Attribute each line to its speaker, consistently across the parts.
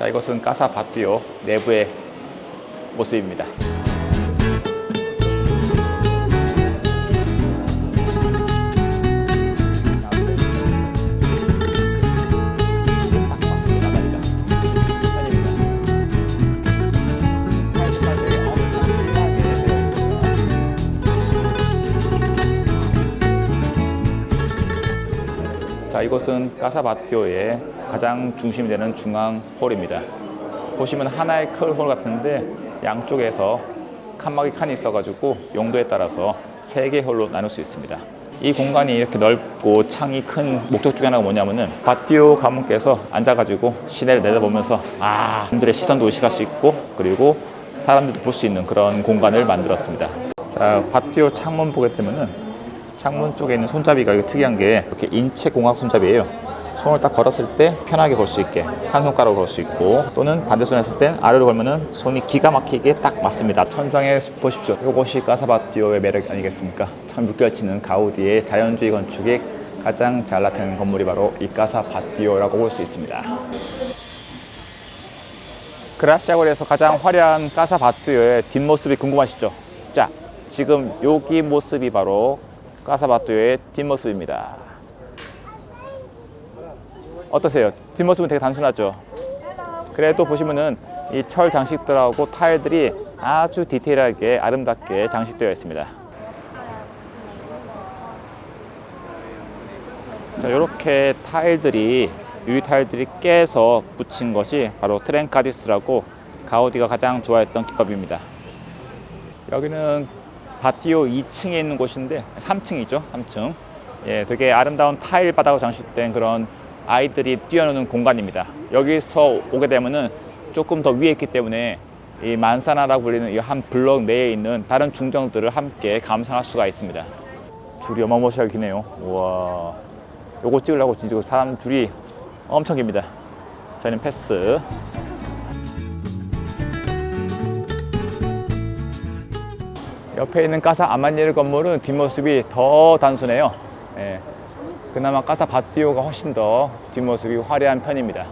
Speaker 1: 자, 이것은 까사 바띠오 내부의 모습입니다. 자, 이곳은 까사바티오의 가장 중심이 되는 중앙 홀입니다. 보시면 하나의 큰 홀 같은데 양쪽에서 칸막이 칸이 있어가지고 용도에 따라서 세 개 홀로 나눌 수 있습니다. 이 공간이 이렇게 넓고 창이 큰 목적 중에 하나가 뭐냐면은 바티오 가문께서 앉아가지고 시내를 내다보면서 아, 사람들의 시선도 의식할 수 있고 그리고 사람들도 볼 수 있는 그런 공간을 만들었습니다. 자, 바티오 창문 보게 되면은 창문 쪽에 있는 손잡이가 이거 특이한 게 이렇게 인체 공학 손잡이에요. 손을 딱 걸었을 때 편하게 걸 수 있게 한 손가락으로 걸 수 있고 또는 반대손 했을 땐 아래로 걸면은 손이 기가 막히게 딱 맞습니다. 천장에 보십시오. 이것이 까사바티오의 매력 아니겠습니까? 참 물결치는 가우디의 자연주의 건축이 가장 잘 나타내는 건물이 바로 이 까사바티오라고 볼 수 있습니다. 그라시아골에서 가장 화려한 까사바티오의 뒷모습이 궁금하시죠? 자, 지금 여기 모습이 바로 까사바티오의 뒷모습입니다. 어떠세요? 뒷모습은 되게 단순하죠? 그래도 보시면은 이 철 장식들하고 타일들이 아주 디테일하게 아름답게 장식되어 있습니다. 자, 이렇게 타일들이 유리 타일들이 깨서 붙인 것이 바로 트렌카디스라고 가우디가 가장 좋아했던 기법입니다. 여기는 바티오 2층에 있는 곳인데 3층이죠, 3층. 예, 되게 아름다운 타일 바닥으로 장식된 그런 아이들이 뛰어노는 공간입니다. 여기서 오게 되면은 조금 더 위에 있기 때문에 이 만사나라고 불리는 이 한 블럭 내에 있는 다른 중정들을 함께 감상할 수가 있습니다. 줄이 어마무시하게 기네요. 우와. 요거 찍으려고 진짜 사람 줄이 엄청 깁니다. 저희는 패스. 옆에 있는 까사 아마니엘 건물은 뒷모습이 더 단순해요. 예. 그나마 까사 바티오가 훨씬 더 뒷모습이 화려한 편입니다.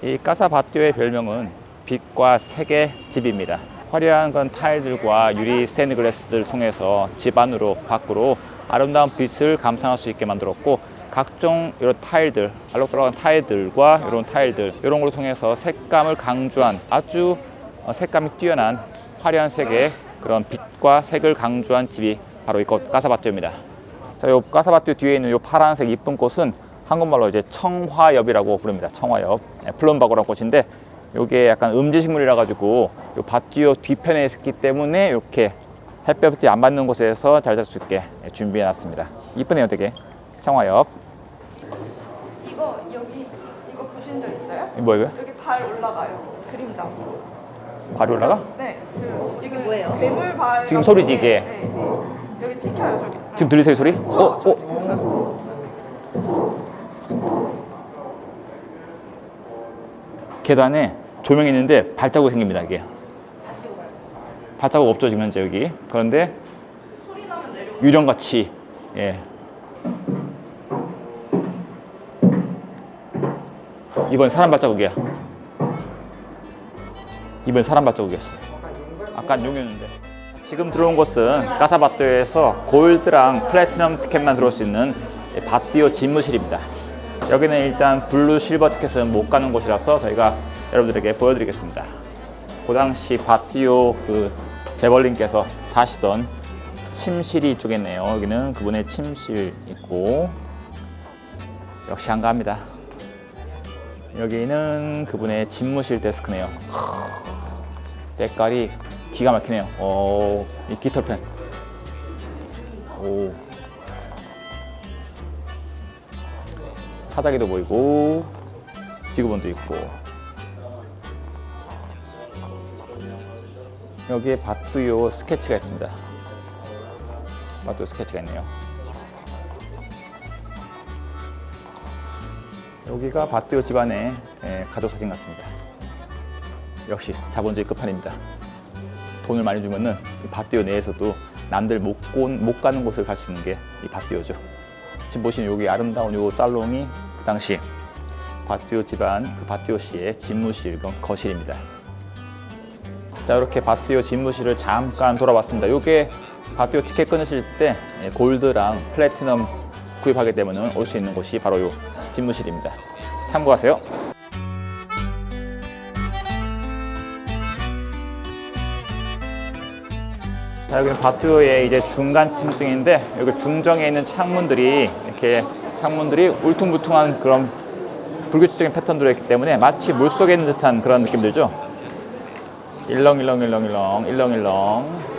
Speaker 1: 이 까사 바티오의 별명은 빛과 색의 집입니다. 화려한 건 타일들과 유리 스테인드 글래스들을 통해서 집 안으로 밖으로 아름다운 빛을 감상할 수 있게 만들었고 각종 이런 타일들, 알록달록한 타일들과 이런 타일들 이런 걸 통해서 색감을 강조한 아주 어, 색감이 뛰어난 화려한 색의 그런 빛과 색을 강조한 집이 바로 이곳 까사바티오입니다. 자, 요 까사바티오 뒤에 있는 요 파란색 이쁜 꽃은 한국말로 이제 청화엽이라고 부릅니다. 청화엽, 네, 플럼바고라는 꽃인데 요게 약간 음지식물이라 가지고 요 바티오 뒤편에 있기 때문에 이렇게 햇볕이 안 받는 곳에서 잘살수 있게 준비해 놨습니다. 이쁘네요, 되게. 청화엽.
Speaker 2: 이거 여기 이거 보신 적 있어요?
Speaker 1: 이 뭐예요?
Speaker 2: 여기 발 올라가요. 그림자.
Speaker 1: 발이 올라가?
Speaker 2: 네. 그 이게
Speaker 3: 뭐예요?
Speaker 2: 괴물 발.
Speaker 1: 지금 소리지, 이게?
Speaker 2: 네, 네. 여기 찍혀요 저기.
Speaker 1: 지금 들리세요, 소리?
Speaker 2: 저,
Speaker 1: 어,
Speaker 2: 저
Speaker 1: 어. 계단에 조명이 있는데 발자국이 생깁니다, 이게. 발자국 없죠, 지금 현재 여기. 그런데
Speaker 2: 소리 나면 내려.
Speaker 1: 유령같이, 예. 이번 사람 발자국이야. 이번 사람 발자국이었어. 아까 용이었는데. 지금 들어온 곳은 까사바티오에서 골드랑 플래티넘 티켓만 들어올 수 있는 바티오 집무실입니다. 여기는 일단 블루 실버 티켓은 못 가는 곳이라서 저희가 여러분들에게 보여드리겠습니다. 그 당시 바티오 그 재벌님께서 사시던 침실이 이쪽에 있네요. 여기는 그분의 침실 있고 역시 한가합니다. 여기는 그분의 집무실 데스크네요. 때깔이 기가 막히네요. 오, 이 깃털펜. 오. 타자기도 보이고, 지구본도 있고. 여기에 바뚜요 스케치가 있습니다. 바뚜 스케치가 있네요. 여기가 바뚜요 집안의 예, 가족 사진 같습니다. 역시 자본주의 끝판입니다. 돈을 많이 주면은 이 바띠오 내에서도 남들 못, 곤- 못 가는 곳을 갈 수 있는 게 이 바띠오죠. 지금 보시는 여기 아름다운 요 살롱이 그 당시 바티오 집안 그 바티오 씨의 집무실, 그 거실입니다. 자 이렇게 바티오 집무실을 잠깐 돌아봤습니다. 이게 바티오 티켓 끊으실 때 예, 골드랑 플래티넘 구입하게 되면 올 수 있는 곳이 바로 이 집무실입니다. 참고하세요. 자 여기는 바티오의 이제 중간 층층인데 여기 중정에 있는 창문들이 이렇게 창문들이 울퉁불퉁한 그런 불규칙적인 패턴들이 있기 때문에 마치 물 속에 있는 듯한 그런 느낌 들죠. 일렁일렁일렁일렁 일렁일렁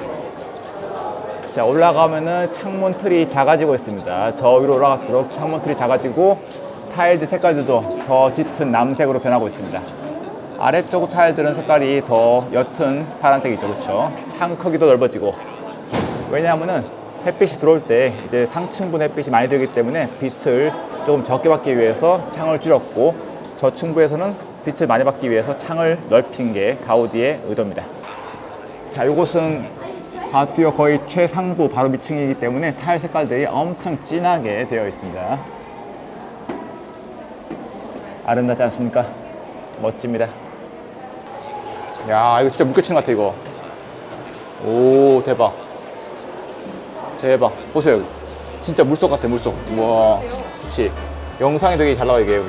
Speaker 1: 자 올라가면은 창문 틀이 작아지고 있습니다. 저 위로 올라갈수록 창문 틀이 작아지고 타일들 색깔들도 더 짙은 남색으로 변하고 있습니다. 아래쪽 타일들은 색깔이 더 옅은 파란색이죠. 그렇죠? 창 크기도 넓어지고. 왜냐하면은 햇빛이 들어올 때 이제 상층분 햇빛이 많이 들기 때문에 빛을 조금 적게 받기 위해서 창을 줄였고 저층부에서는 빛을 많이 받기 위해서 창을 넓힌 게 가우디의 의도입니다. 자, 이곳은 바티오 거의 최상부 바로 밑층이기 때문에 타일 색깔들이 엄청 진하게 되어 있습니다. 아름답지 않습니까? 멋집니다. 야, 이거 진짜 묶여치는 것 같아, 이거. 오, 대박. 대박. 보세요. 진짜 물속 같아, 물속. 우와. 그치. 영상에 되게 잘 나와, 이게,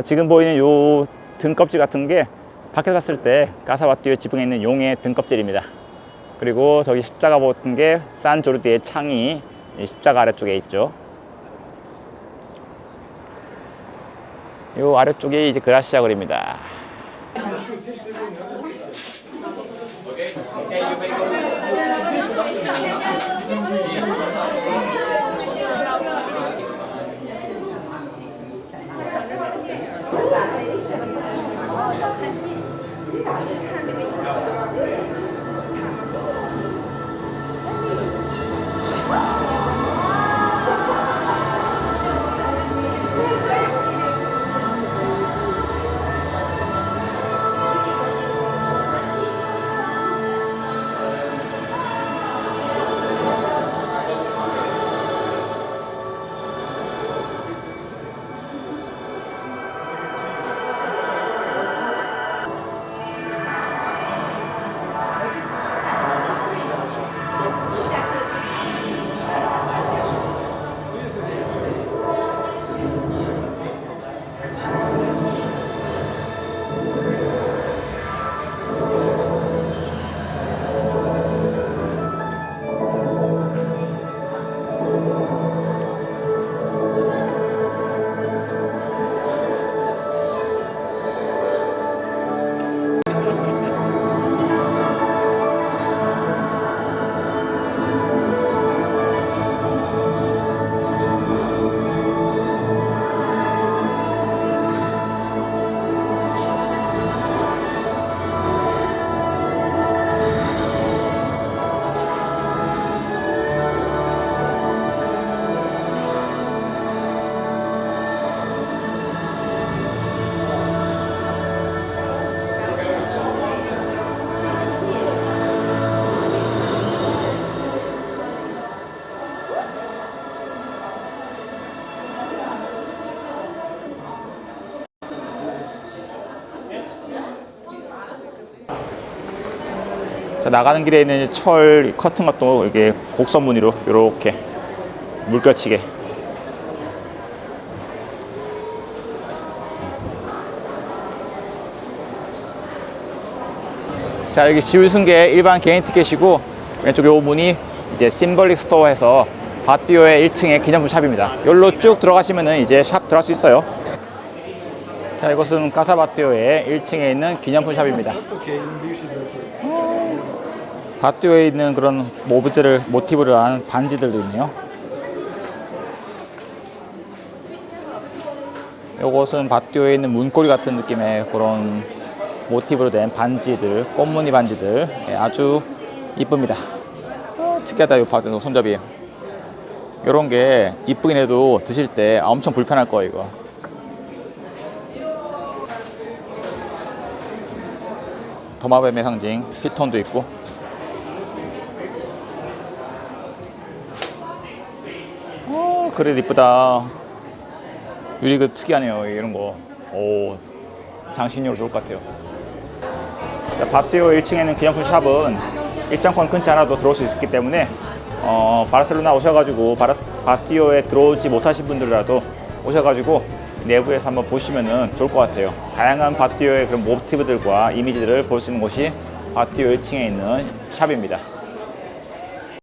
Speaker 1: 자, 지금 보이는 요 등껍질 같은 게 밖에서 봤을 때 까사바띠오 지붕에 있는 용의 등껍질입니다. 그리고 저기 십자가 같은 게 산조르디의 창이 이 십자가 아래쪽에 있죠. 요 아래쪽이 이제 그라시아 거리입니다. 나가는 길에 있는 철 커튼 것도 이게 곡선 무늬로 이렇게 물결치게 자 여기 지우승계 일반 개인 티켓이고 왼쪽에 요 문이 이제 심벌릭 스토어에서 바티오의 1층의 기념품 샵입니다. 여기로 쭉 들어가시면은 이제 샵 들어갈 수 있어요. 자 이곳은 까사바티오의 1층에 있는 기념품 샵입니다. 바티오에 있는 그런 모브즈를 모티브로 한 반지들도 있네요. 요것은 바티오에 있는 문고리 같은 느낌의 그런 모티브로 된 반지들, 꽃무늬 반지들 예, 아주 이쁩니다. 어, 특이하다 이 바티 손잡이. 요런 게 이쁘긴 해도 드실 때 엄청 불편할 거예요 이거. 더마뱀의 상징 피톤도 있고 어 그래도 이쁘다 유리그 특이하네요 이런 거오 장신용으로 좋을 것 같아요 자, 바티오 1층에는 기념품 샵은 입장권 끊지 않아도 들어올 수 있기 때문에 어, 바르셀로나 오셔가지고 바라, 바티오에 들어오지 못하신 분들이라도 오셔가지고 내부에서 한번 보시면 좋을 것 같아요. 다양한 바티오의 그런 모티브들과 이미지들을 볼 수 있는 곳이 바티오 1층에 있는 샵입니다.